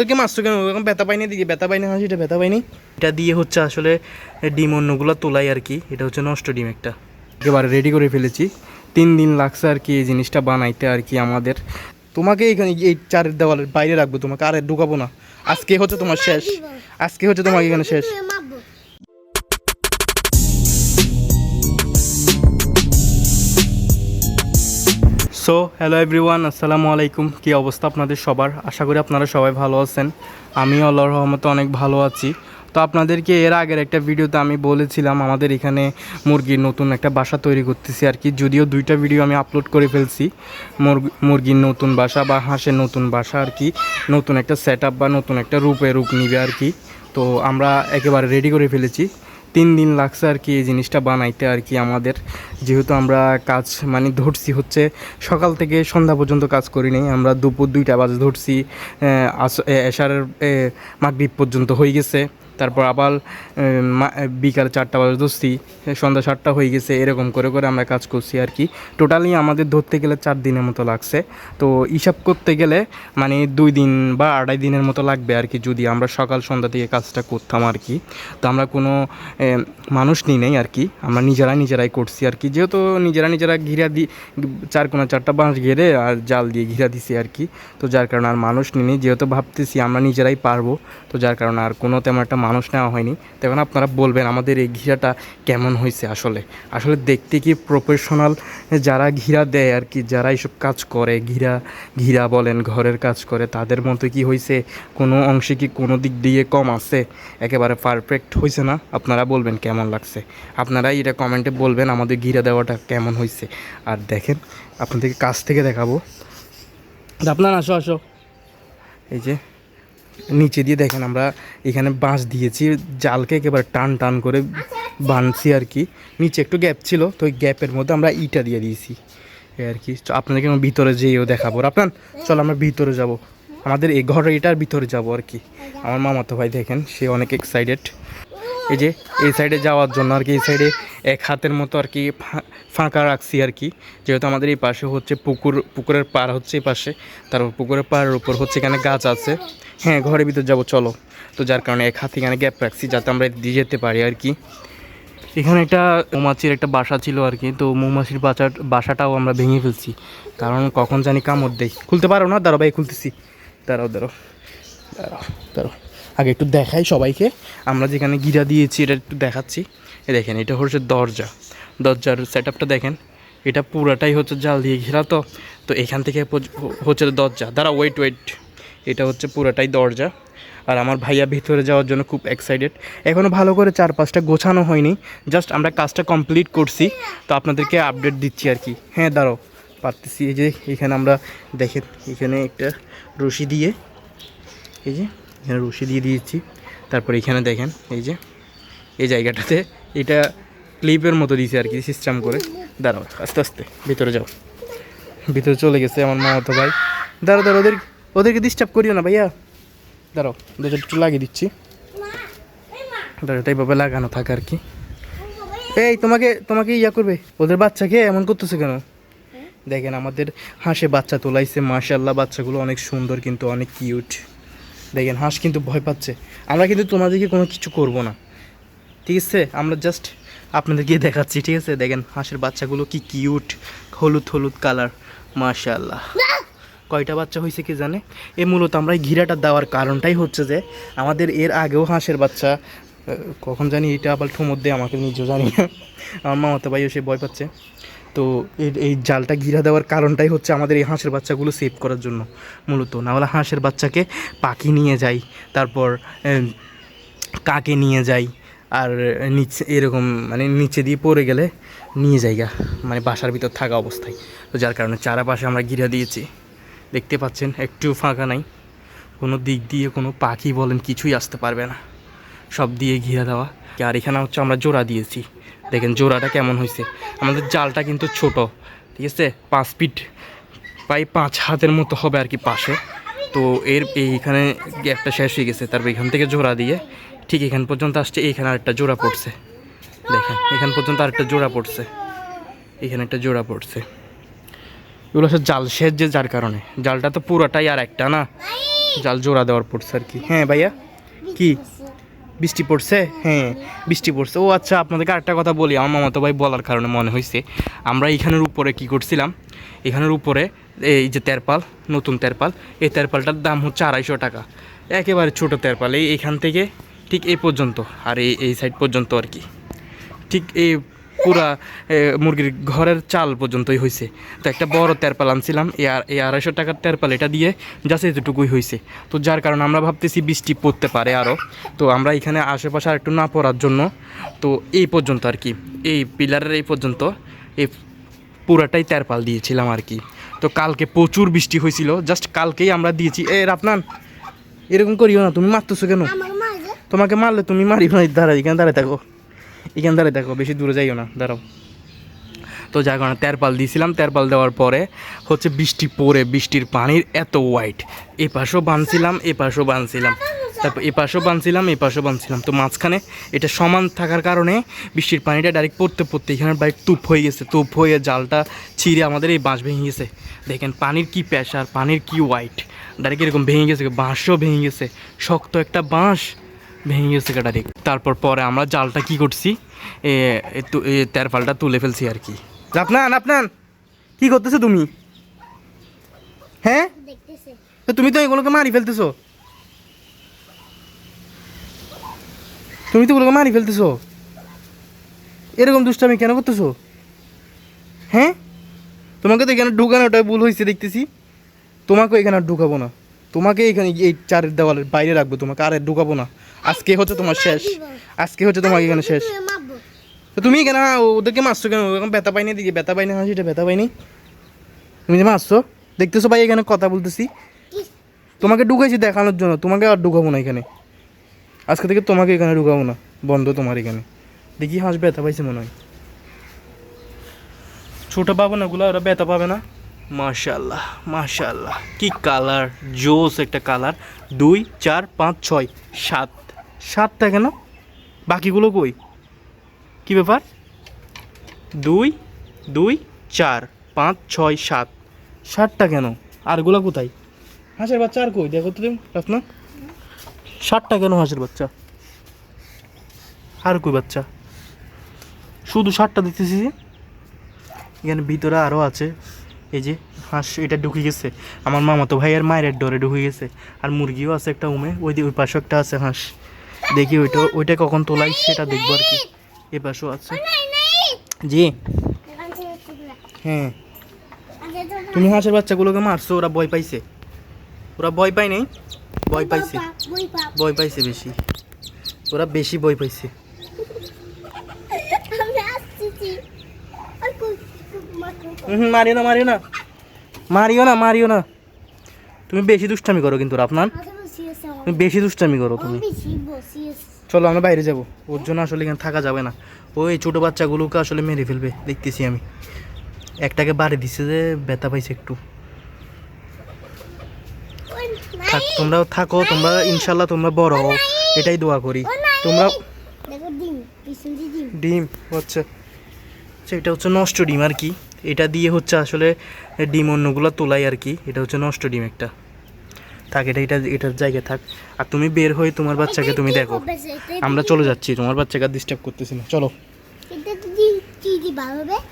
তোকে মারছো কেন? ওরকম ব্যথা পাইনি দিকে ব্যথা পাইনি হাসিটা ব্যথা পাইনি। এটা দিয়ে হচ্ছে আসলে ডিম অন্যগুলো তোলাই আর কি। এটা হচ্ছে নষ্ট ডিম একটা। একেবারে রেডি করে ফেলেছি। তিন দিন লাগছে আর কি এই জিনিসটা বানাইতে আর কি আমাদের। তোমাকে এখানে এই চারের দেওয়ালের বাইরে রাখব তোমাকে আর ঢুকাবো না। আজকে হচ্ছে তোমার শেষ। আজকে হচ্ছে তোমাকে এখানে শেষ। সো হ্যালো এভরিওয়ান আসসালামু আলাইকুম। কী অবস্থা আপনাদের সবার? আশা করি আপনারা সবাই ভালো আছেন। আমিও আল্লাহর রহমতে অনেক ভালো আছি। তো আপনাদেরকে এর আগের একটা ভিডিওতে আমি বলেছিলাম, আমাদের এখানে মুরগির নতুন একটা বাসা তৈরি করতেছি আর কি। যদিও দুইটা ভিডিও আমি আপলোড করে ফেলছি মুরগির নতুন বাসা বা হাঁসের নতুন বাসা আর কি। নতুন একটা সেট বা নতুন একটা রূপে রূপ নিবে আর কি। তো আমরা একেবারে রেডি করে ফেলেছি। তিন দিন লাগছে আর কি এই জিনিসটা বানাইতে আর কি আমাদের। যেহেতু আমরা কাজ মানে ধরছি হচ্ছে সকাল থেকে সন্ধ্যা পর্যন্ত কাজ করি নাই আমরা দুপুর দুইটা বাজে ধরছি এশারের এ, পর্যন্ত হয়ে গেছে। তারপর আবার বিকাল চারটা বাজে ধরছি, সন্ধ্যা সাতটা হয়ে গেছে, এরকম করে করে আমরা কাজ করছি আর কি। টোটালি আমাদের ধরতে গেলে চার দিনের মতো লাগছে। তো হিসাব করতে গেলে মানে দুই দিন বা আড়াই দিনের মতো লাগবে আর কি, যদি আমরা সকাল সন্ধ্যা থেকে কাজটা করতাম আর কি। তো আমরা কোনো মানুষ নিই নেই আর কি, আমরা নিজেরা নিজেরাই করছি আর কি। যেহেতু নিজেরা নিজেরা ঘিরা দি, চার কোনো চারটা বাঁশ ঘিরে আর জাল দিয়ে ঘিরা দিছি আর কি। তো যার কারণে আর মানুষ নেই। যেহেতু ভাবতেছি আমরা নিজেরাই পারব, তো যার কারণে আর কোনো তেমন একটা মানুষ নেওয়া হয়নি। তখন আপনারা বলবেন আমাদের এই ঘিরাটা কেমন হয়েছে আসলে? আসলে দেখতে কি প্রফেশনাল যারা ঘিরা দেয় আর কি, যারা এইসব কাজ করে, ঘিরা ঘিরা বলেন, ঘরের কাজ করে, তাদের মতো কি হয়েছে? কোনো অংশে কি কোনো দিক দিয়ে কম আছে? একেবারে পারফেক্ট হয়েছে না? আপনারা বলবেন কেমন লাগছে? আপনারা এটা কমেন্টে বলবেন আমাদের ঘিরা দেওয়াটা কেমন হয়েছে। আর দেখেন, আপনাদেরকে কাছ থেকে দেখাবো। আপনার আসো আসো। এই যে নিচে দিয়ে দেখেন আমরা এখানে বাঁশ দিয়েছি, জালকে একেবারে টান টান করে বাঁধছি আর কি। নিচে একটু গ্যাপ ছিল, তো ওই গ্যাপের মধ্যে আমরা ইটা দিয়ে দিয়েছি। আর কি। আপনাদেরকে আমি ভিতরে যেয়েও দেখাবো। আপনার চলো আমরা ভিতরে যাব। আমাদের এই ঘরে এটার ভিতরে যাব আর কি। আমার মামাতো ভাই দেখেন, সে অনেক এক্সাইটেড এই যে, এই সাইডে যাওয়ার জন্য আর কি, এই সাইডে এক হাতের মতো আর কি ফাঁকা রাখছি আর কি। যেহেতু আমাদের এই পাশে হচ্ছে পুকুর, পুকুরের পার হচ্ছে এই পাশে। তারপর পুকুরের পাড়ের উপর হচ্ছে এখানে গাছ আছে। হ্যাঁ ঘরের ভিতর যাব, চলো। তো যার কারণে এক হাতে এখানে গ্যাপ রাখছি যাতে আমরা দিয়ে যেতে পারি আর কি। এখানে একটা মৌমাছির একটা বাসা ছিল আর কি, তো মৌমাছির বাসা বাসাটাও আমরা ভেঙে ফেলছি। কারণ কখন জানি কামড় দেয়। খুলতে পারো না? দাঁড়াও ভাই, খুলতেছি। দাঁড়াও দাঁড়াও। দাঁড়াও দাঁড়াও। আগে একটু দেখাই সবাইকে। আমরা যেখানে গিরা দিয়েছি, এটা একটু দেখাচ্ছি। এ দেখেন, এটা হচ্ছে দরজা। দরজার সেট দেখেন, এটা পুরাটাই হচ্ছে জাল দিয়ে ঘেরা তো। তো এখান থেকে হচ্ছে দরজা। দাঁড়া ওয়েট ওয়েট এটা হচ্ছে পুরাটাই দরজা। আর আমার ভাইয়া ভিতরে যাওয়ার জন্য খুব এক্সাইটেড এখনও ভালো করে চার পাঁচটা গোছানো হয়নি। জাস্ট আমরা কাজটা কমপ্লিট করছি। তো আপনাদেরকে আপডেট দিচ্ছি আর কি। হ্যাঁ দাঁড়াও, পারতেছি। এই যে এখানে আমরা দেখেন, এখানে একটা রশি দিয়ে, এই যে এখানে রশি দিয়ে দিয়েছি। তারপর এখানে দেখেন, এই যে, এই জায়গাটাতে এটা ক্লিপের মতো দিয়েছে আর কি সিস্টেম করে। দাঁড়াও, আস্তে আস্তে, ভিতরে যাও। ভিতরে চলে গেছে আমার মামাতো ভাই। দাঁড়াও দাঁড়াও, ওদের, ওদেরকে ডিস্টার্ব করিও না ভাইয়া। দাঁড়াও দুটো একটু লাগিয়ে দিচ্ছি। দাঁড়াও, এটা এইভাবে লাগানো থাকে আর কি। এই, তোমাকে তোমাকে ইয়া করবে, ওদের বাচ্চাকে এমন করতেছে কেন? দেখেন, আমাদের হাঁসে বাচ্চা তোলাইছে মাশাল্লাহ বাচ্চাগুলো অনেক সুন্দর কিন্তু অনেক কিউট দেখেন, হাঁস কিন্তু ভয় পাচ্ছে। আমরা কিন্তু তোমাদেরকে কোনো কিছু করব না। ঠিক আছে? আমরা জাস্ট আপনাদেরকে দেখাচ্ছি, ঠিক আছে? দেখেন, হাঁসের বাচ্চাগুলো কি কিউট হলুদ হলুদ কালার মাশাল্লাহ কয়টা বাচ্চা হয়েছে কি জানে? এ মূলত আমরা এই ঘিরাটা দেওয়ার কারণটাই হচ্ছে যে, আমাদের এর আগেও হাঁসের বাচ্চা কখন জানি এটা আবার ঠুমোর দেয় আমাকে নিজেও জানি না। আমার মামাতো ভাইও সে ভয় পাচ্ছে। তো এর এই জালটা ঘিরা দেওয়ার কারণটাই হচ্ছে আমাদের এই হাঁসের বাচ্চাগুলো সেভ করার জন্য মূলত। না হলে হাঁসের বাচ্চাকে পাখি নিয়ে যাই, তারপর কাকে নিয়ে যাই, আর নিচে এরকম মানে নিচে দিয়ে পড়ে গেলে নিয়ে যাইগা মানে বাসার ভিতর থাকা অবস্থায়। তো যার কারণে চারাপাশে আমরা ঘিরা দিয়েছি। দেখতে পাচ্ছেন, একটু ফাঁকা নাই। কোনো দিক দিয়ে কোনো পাখি বলেন কিছুই আসতে পারবে না। সব দিয়ে ঘিরা দেওয়া। আর এখানে হচ্ছে আমরা জোড়া দিয়েছি। দেখেন জোড়াটা কেমন হয়েছে আমাদের জালটা কিন্তু ছোট, ঠিক আছে? পাঁচ ফিট, প্রায় পাঁচ হাতের মতো হবে আর কি পাশে। তো এর এইখানে গ্যাপটা শেষ হয়ে গেছে, তারপর এখান থেকে জোড়া দিয়ে ঠিক এখান পর্যন্ত আসছে, এইখানে আরেকটা জোড়া পড়ছে। দেখেন, এখান পর্যন্ত আরেকটা জোড়া পড়ছে। এখানে একটা জোড়া পড়ছে। এগুলো হচ্ছে জাল শেষ যে যার কারণে। জালটা তো পুরোটাই আর একটা না? জাল জোড়া দেওয়ার পড়ছে আর কি। হ্যাঁ ভাইয়া? কি? বৃষ্টি পড়ছে? হ্যাঁ। বৃষ্টি পড়ছে। ও আচ্ছা আপনাদেরকে আরেকটা কথা বলি। আমার মামাতো ভাই বলার কারণে মনে হয়েছে আমরা এখানের উপরে কি করছিলাম? এখানের উপরে এই যে তেরপাল নতুন তেরপাল এই তেরপালটার দাম হচ্ছে আড়াইশো টাকা। একেবারে ছোটো তেরপাল। এই এখান থেকে ঠিক এই পর্যন্ত আর এই এই সাইড পর্যন্ত আর কি। ঠিক এই পুরা মুরগির ঘরের চাল পর্যন্তই হয়েছে তো একটা বড় তেরপাল আনছিলাম এই আড়াইশো টাকার তেরপাল এটা দিয়ে জাস্ট এতটুকুই হয়েছে তো যার কারণে আমরা ভাবতেছি বৃষ্টি পড়তে পারে আরও তো আমরা এখানে আশেপাশে আর একটু না পড়ার জন্য তো এই পর্যন্ত আর কি। এই পিলারের এই পর্যন্ত এই পুরাটাই তেরপাল দিয়েছিলাম আর কি। তো কালকে প্রচুর বৃষ্টি হয়েছিল জাস্ট কালকেই আমরা দিয়েছি। এ রাফনান এরকম করিও না তুমি মারতেছো কেন? তোমাকে মারলে তুমি মারিও না দাঁড়াই এখানে দাঁড়ায় থাকো। এখানে দাঁড়ায় দেখো, বেশি দূরে যাইও না, দাঁড়াও। তো যার কারণে তেরপাল দিয়েছিলাম তেরপাল দেওয়ার পরে হচ্ছে বৃষ্টি পড়ে, বৃষ্টির পানির এত হোয়াইট এ পাশেও বাঁধছিলাম এ পাশেও বাঁধছিলাম তারপর এ পাশেও বাঁধছিলাম এ পাশেও বাঁধছিলাম তো মাঝখানে এটা সমান থাকার কারণে বৃষ্টির পানিটা ডাইরেক্ট পড়তে পড়তে এখানে বাইক তুপ হয়ে গেছে তুপ হয়ে জালটা ছিঁড়ে আমাদের এই বাঁশ ভেঙে গেছে। দেখেন পানির কি প্রেশার পানির কি হোয়াইট ডাইরেক্ট এরকম ভেঙে গেছে, বাঁশও ভেঙে গেছে। শক্ত একটা বাঁশ ভেঙে গেছে ডাইরেক্ট তারপর পরে আমরা জালটা কি করছি? তেরপালটা তুলে ফেলছি আর কি। আপনান আপনান কি করতেছো তুমি? হ্যাঁ? তুমি তো এগুলোকে মারি ফেলতেছো। তুমি তো এগুলোকে মারি ফেলতেছো। এরকম দুষ্টামি কেন করতেছো? হ্যাঁ? তোমাকে তো এখানে ঢুকানোটাই ভুল হয়েছে দেখতেছি। তোমাকে এখানে আর ঢুকাবো না। তোমাকে এখানে এই চারের দেওয়ালের বাইরে রাখব তোমাকে আর ঢুকাবো না। আজকে হচ্ছে তোমার শেষ। আজকে হচ্ছে তোমাকে এখানে শেষ। তুমি কেন ওদেরকে মারছো কেন? ওরকম ব্যথা পাইনি দিকে ব্যথা পাইনি হাসিটা ব্যথা পাইনি। তুমি যে মারছো, দেখতেছো ভাই এখানে কথা বলতেছি। তোমাকে ঢুকাইছি দেখানোর জন্য, তোমাকে আর ঢুকাবো না এখানে। আজকে থেকে তোমাকে এখানে ঢুকাবো না, বন্ধ তোমার এখানে। দেখি হাঁস ব্যথা পাইছে মনে হয়। ছোটো পাবো না, ওগুলো ওরা ব্যথা পাবে না। মাশাল্লাহ মাশাল্লাহ কি কালার জোস একটা কালার দুই, চার, পাঁচ, ছয়, সাত। সাতটা কেন? বাকিগুলো কই? কি ব্যাপার? দুই দুই, চার, পাঁচ, ছয়, সাত। সাতটা কেন? আরগুলো কোথায়? হাঁসের বাচ্চা আর কই? দেখো তো তুমি রত্না ষাটটা কেন হাঁসের বাচ্চা? আর কই বাচ্চা? শুধু ষাটটা দেখতেছি। এখানে ভিতরে আরও আছে। এই যে হাঁস, এটা ঢুকে গেছে। আমার মামা তো ভাইয়ের মায়ের ডরে ঢুকে গেছে। আর মুরগিও আছে একটা উমে। ওই ওই পাশে একটা আছে হাঁস। দেখি ওইটা ওইটা কখন তোলাই, সেটা দেখব আর কি। এ পাশেও আছে। জি। হ্যাঁ। তুমি হাঁসের বাচ্চাগুলোকে মারছো ওরা ভয় পাইছে। ওরা ভয় পায় নাই? ভয় পাইছে। ভয় পাইছে বেশি। ওরা বেশি ভয় পাইছে। মারিও না মারিও না। মারিও না মারিও না। তুমি বেশি দুষ্টামি করো কিন্তু আপনার তুমি বেশি দুষ্টামি করো তুমি। চলো আমরা বাইরে যাব। ওর জন্য আসলে এখানে থাকা যাবে না। ওই ছোটো বাচ্চাগুলোকে আসলে মেরে ফেলবে দেখতেছি আমি। একটাকে বাড়ি দিছে যে ব্যথা পাইছে একটু। থাক তোমরাও থাকো তোমরা ইনশাল্লাহ তোমরা বড় হও। এটাই দোয়া করি। তোমরা ডিম হচ্ছে আচ্ছা, এটা হচ্ছে নষ্ট ডিম আর কি। এটা দিয়ে হচ্ছে আসলে ডিম অন্যগুলো তোলাই আর কি। এটা হচ্ছে নষ্ট ডিম একটা। থাক এটা এটা এটার জায়গায় থাক। আর তুমি বের হয়ে তোমার বাচ্চাকে তুমি দেখো। আমরা চলে যাচ্ছি তোমার বাচ্চাকে আর ডিস্টার্ব করতেছি না। চলো।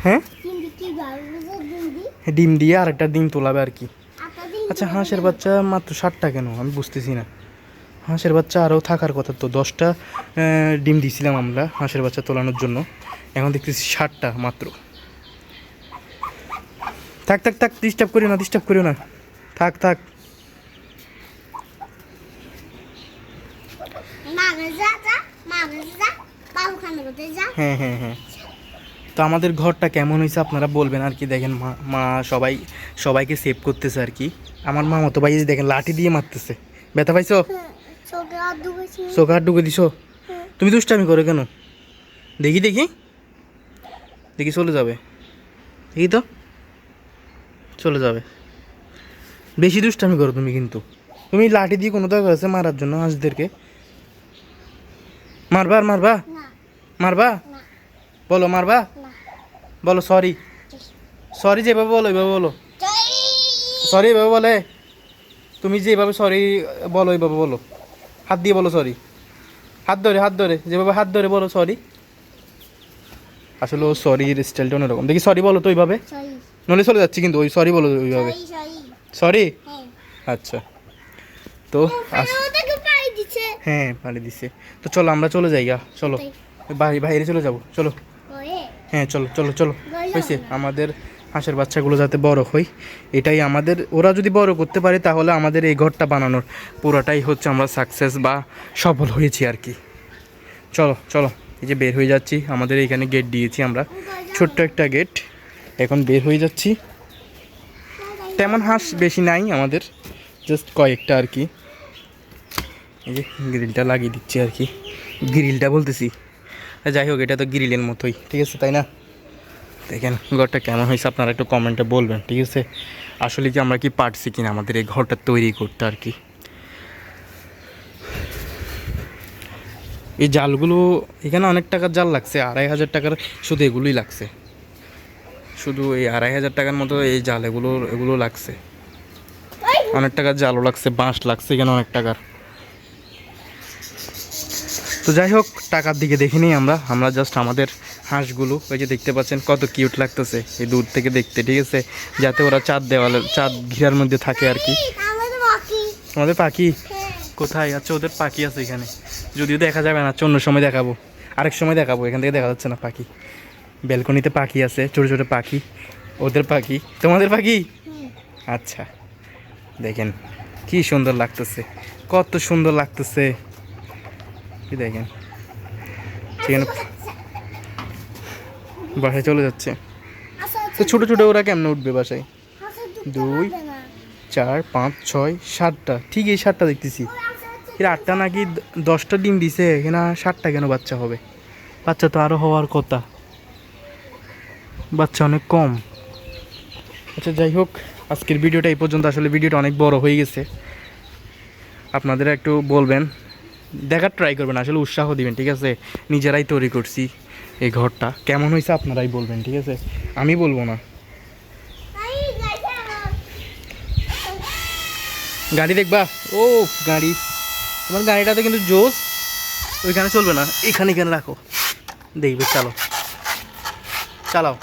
হ্যাঁ? ডিম দিয়ে আর একটা ডিম তোলাবে আর কি। আচ্ছা হাঁসের বাচ্চা মাত্র ষাটটা কেন? আমি বুঝতেছি না। হাঁসের বাচ্চা আরও থাকার কথা তো দশটা ডিম দিয়েছিলাম আমরা হাঁসের বাচ্চা তোলানোর জন্য। এখন দেখতেছি ষাটটা মাত্র। থাক থাক থাক ডিস্টার্ব করিও না ডিস্টার্ব করিও না। থাক থাক মাগে যা যা মাগে যা বাবু খানে কোথায় যা হ্যাঁ হ্যাঁ হ্যাঁ। তো আমাদের ঘরটা কেমন হয়েছে আপনারা বলবেন আর কি? দেখেন মা মা সবাই সবাইকে সেভ করতেছে আর কি। আমার মা মতো ভাই দেখেন লাঠি দিয়ে মারতেছে। ব্যথা পাইছো? চোখে আর ডুবেছি হাত ঢুকে দিছো? তুমি দুষ্টামি করো কেন? দেখি দেখি। দেখি চলে যাবে। দেখি তো। চলে যাবে। বেশি দুষ্টামি করো তুমি কিন্তু। তুমি লাঠি দিয়ে কোনো দরকার আছে মারার জন্য হাঁসদেরকে মারবা আর মারবা? মারবা? বলো মারবা? বলো সরি সরি যেভাবে বলো এভাবে বলো। সরি এভাবে বলে। তুমি যেভাবে সরি বলো এইভাবে বলো। হাত দিয়ে বলো সরি হাত ধরে হাত ধরে। যেভাবে হাত ধরে বলো সরি আসলে ও সরির স্টাইলটা অন্যরকম। দেখি সরি বলো তো ওইভাবে। নলে চলে যাচ্ছি কিন্তু ওই সরি বলো ওইভাবে। সরি হ্যাঁ। আচ্ছা। তো হ্যাঁ পানি দিছে। তো চলো আমরা চলে যাই চলো। বাইরে বাইরে চলে যাব চলো। হ্যাঁ চলো চলো চলো। হয়েছে আমাদের হাঁসের বাচ্চাগুলো যাতে বড় হয় এটাই আমাদের ওরা যদি বড় করতে পারে তাহলে আমাদের এই ঘরটা বানানোর পুরোটাই হচ্ছে আমরা সাকসেস বা সফল হয়েছি আর কি। চলো চলো এই যে বের হয়ে যাচ্ছি আমাদের এইখানে গেট দিয়েছি আমরা। ছোট্ট একটা গেট এখন বের হয়ে যাচ্ছি। তেমন হাঁস বেশি নাই আমাদের জাস্ট কয়েকটা আর কি। এই যে গ্রিলটা লাগিয়ে দিচ্ছি আর কি। গ্রিলটা বলতেছি যাই হোক এটা তো গ্রিলের মতোই ঠিক আছে তাই না? দেখেন ঘরটা কেমন হয়েছে আপনারা একটু কমেন্টে বলবেন ঠিক আছে? আসলে কি আমরা কি পারছি কিনা আমাদের এই ঘরটা তৈরি করতে আর কি? এই জালগুলো এখানে অনেক টাকার জাল লাগছে আড়াই হাজার টাকার শুধু এগুলোই লাগছে। শুধু এই আড়াই হাজার টাকার মতো এই জাল এগুলো এগুলো লাগছে। অনেক টাকার জালও লাগছে বাঁশ লাগছে এখানে অনেক টাকার। তো যাই হোক টাকার দিকে দেখে নিই আমরা। আমরা জাস্ট আমাদের হাঁসগুলো ওই যে দেখতে পাচ্ছেন কত কিউট লাগতেছে এই দূর থেকে দেখতে ঠিক আছে? যাতে ওরা চাঁদ দেওয়ালে চাঁদ ঘিরার মধ্যে থাকে আর কি। আমাদের পাখি। হ্যাঁ। কোথায় আচ্ছা ওদের পাখি আছে এখানে। যদিও দেখা যাবে না আচ্ছা অন্য সময় দেখাবো। আরেক সময় দেখাবো এখান থেকে দেখা যাচ্ছে না পাখি। ব্যালকনিতে পাখি আছে ছোটো ছোটো পাখি। ওদের পাখি। তোমাদের পাখি? আচ্ছা দেখেন কি সুন্দর লাগতেছে। কত সুন্দর লাগতেছে। কি দেখেন? সেখানে বাসায় চলে যাচ্ছে। তো ছোটো ছোটো ওরা কেমনে উঠবে বাসায়? দুই। চার, পাঁচ, ছয়, সাতটা। ঠিক এই সাতটা দেখতেছি। এর আটটা নাকি দশটা ডিম দিছে, এখানে সাতটা কেন বাচ্চা হবে? বাচ্চা তো আরও হওয়ার কথা। বাচ্চা অনেক কম। আচ্ছা যাই হোক, আজকের ভিডিওটা এই পর্যন্ত। আসলে ভিডিওটা অনেক বড় হয়ে গেছে। আপনাদের একটু বলবেন দেখার ট্রাই করবেন, আসলে উৎসাহ দিবেন, ঠিক আছে? নিজেরাই তৈরি করছি এই ঘরটা। কেমন হয়েছে আপনারাই বলবেন, ঠিক আছে? আমি বলব না। গাড়ি দেখবা? ও, গাড়ি। তোমার গাড়িটাতে কিন্তু জোস। ওইখানে চলবে না। এখানে এখানে রাখো। দেখবে, চালো। চালাও।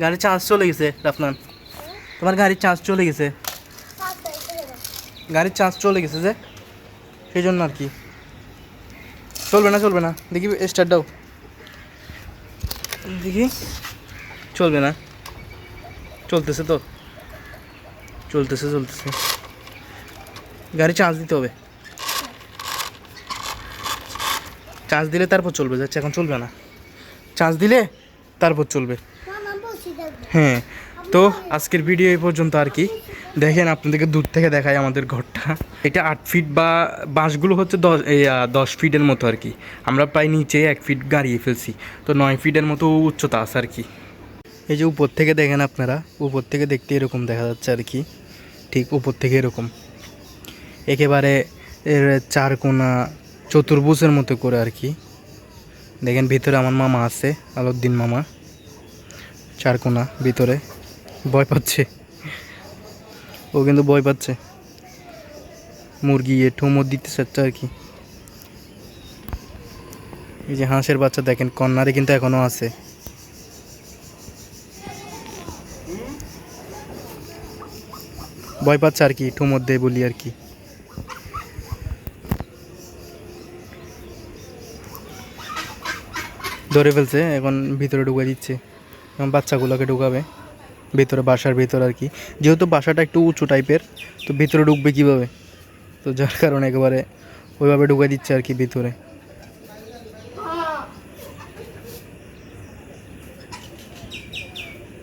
গাড়ির চার্জ চলে গেছে, রাফনান। তোমার গাড়ির চার্জ চলে গেছে। গাড়ির চার্জ চলে গেছে যে। সেই জন্য আর কি। চলবে না চলবে না। দেখি স্টার্ট দাও। দেখি। চলবে না। চলতেছে তো। চলতেছে চলতেছে। গাড়ি চার্জ দিতে হবে। চার্জ দিলে তারপর চলবে যাচ্ছে এখন চলবে না। চার্জ দিলে তারপর চলবে। হ্যাঁ তো আজকের ভিডিও এই পর্যন্ত আর কি। দেখেন, আপনাদেরকে দূর থেকে দেখায় আমাদের ঘরটা। এটা আট ফিট বা বাঁশগুলো হচ্ছে দশ দশ ফিটের মতো আর কি। আমরা প্রায় নিচে এক ফিট গাড়িয়ে ফেলছি। তো নয় ফিটের মতো উচ্চতা আছে আর কি। এই যে উপর থেকে দেখেন আপনারা, উপর থেকে দেখতে এরকম দেখা যাচ্ছে আর কি। ঠিক উপর থেকে এরকম। একেবারে এর চার কোনা চতুর্ভুজের মতো করে আর কি। দেখেন, ভিতরে আমার মামা আছে, আলউদ্দিন মামা। চার কোনা ভিতরে। ভয় পাচ্ছে। ও কিন্তু ভয় পাচ্ছে। মুরগি এ ঠুমো দিতে চাচ্ছে আর কি। এই যে হাঁসের বাচ্চা দেখেন, কন্যারে কিন্তু এখনও আছে। ভয় পাচ্ছে আর কি ঠুমোর দেয় বলি আর কি। ধরে ফেলছে, এখন ভিতরে ঢুকে দিচ্ছে। এখন বাচ্চাগুলোকে ঢুকাবে। ভিতরে বাসার ভিতর আর কি। যেহেতু বাসাটা একটু উঁচু টাইপের তো ভিতরে ঢুকবে কীভাবে? তো যার কারণে একেবারে ওইভাবে ঢুকে দিচ্ছে আর কি ভিতরে।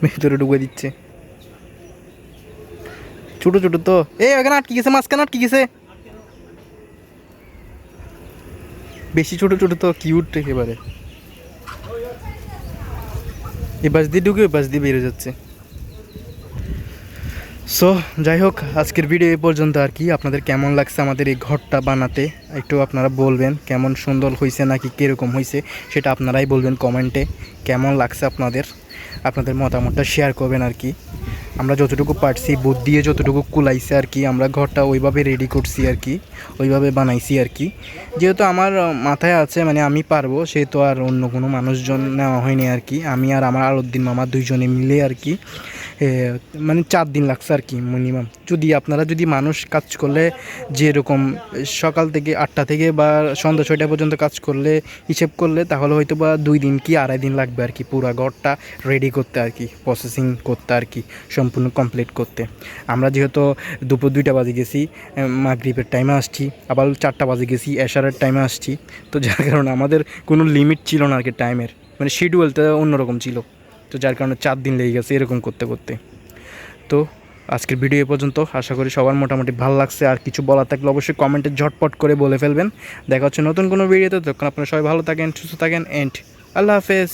ভিতরে ঢুকে দিচ্ছে। ছোটো ছোটো তো। এই, এখানে আটকে গেছে, মাঝখানে আটকে গেছে। বেশি ছোট ছোট তো কিউট একেবারে। এ বাস দিয়ে ঢুকে বাস দিয়ে বেরিয়ে যাচ্ছে। সো যাই হোক আজকের ভিডিও এ পর্যন্ত আর কি। আপনাদের কেমন লাগছে আমাদের এই ঘরটা বানাতে? একটু আপনারা বলবেন, কেমন সুন্দর হয়েছে নাকি কীরকম হয়েছে সেটা আপনারাই বলবেন কমেন্টে কেমন লাগছে আপনাদের? আপনাদের মতামতটা শেয়ার করবেন আর কি। আমরা যতটুকু পারছি বুদ্ধ দিয়ে যতটুকু কুলাইছে আর কি, আমরা ঘরটা ওইভাবে রেডি করছি আর কি, ওইভাবে বানাইছি আর কি। যেহেতু আমার মাথায় আছে মানে আমি পারব, সেহেতু আর অন্য কোনো মানুষজন নেওয়া হয়নি আর কি। আমি আর আমার আলুদ্দিন মামা দুইজনে মিলে আর কি মানে চার দিন লাগছে আর কি মিনিমাম যদি আপনারা, যদি মানুষ কাজ করলে যেরকম, সকাল থেকে আটটা থেকে বা সন্ধ্যা ছয়টা পর্যন্ত কাজ করলে, হিসেব করলে, তাহলে হয়তো বা দুই দিন কি আড়াই দিন লাগবে আর কি, পুরো ঘরটা রেডি করতে আর কি প্রসেসিং করতে আর কি, সম্পূর্ণ কমপ্লিট করতে। আমরা যেহেতু দুপুর দুইটা বাজে গেছি মাগরীবের টাইমে আসছি, আবার চারটা বাজে গেছি, এশারের টাইমে আসছি। তো যার কারণে আমাদের কোনো লিমিট ছিল না আর কি টাইমের মানে শিডিউলটা অন্যরকম ছিল। তো যার কারণে চার দিন লেগে গেছে এরকম করতে করতে। তো আজকের ভিডিও এ পর্যন্ত, আশা করি সবার মোটামুটি ভালো লাগছে। আর কিছু বলার থাকলে অবশ্যই কমেন্টে ঝটপট করে বলে ফেলবেন। দেখা হচ্ছে নতুন কোনো ভিডিওতে তখন আপনারা সবাই ভালো থাকেন, সুস্থ থাকেন এন্ড আল্লাহ হাফেজ।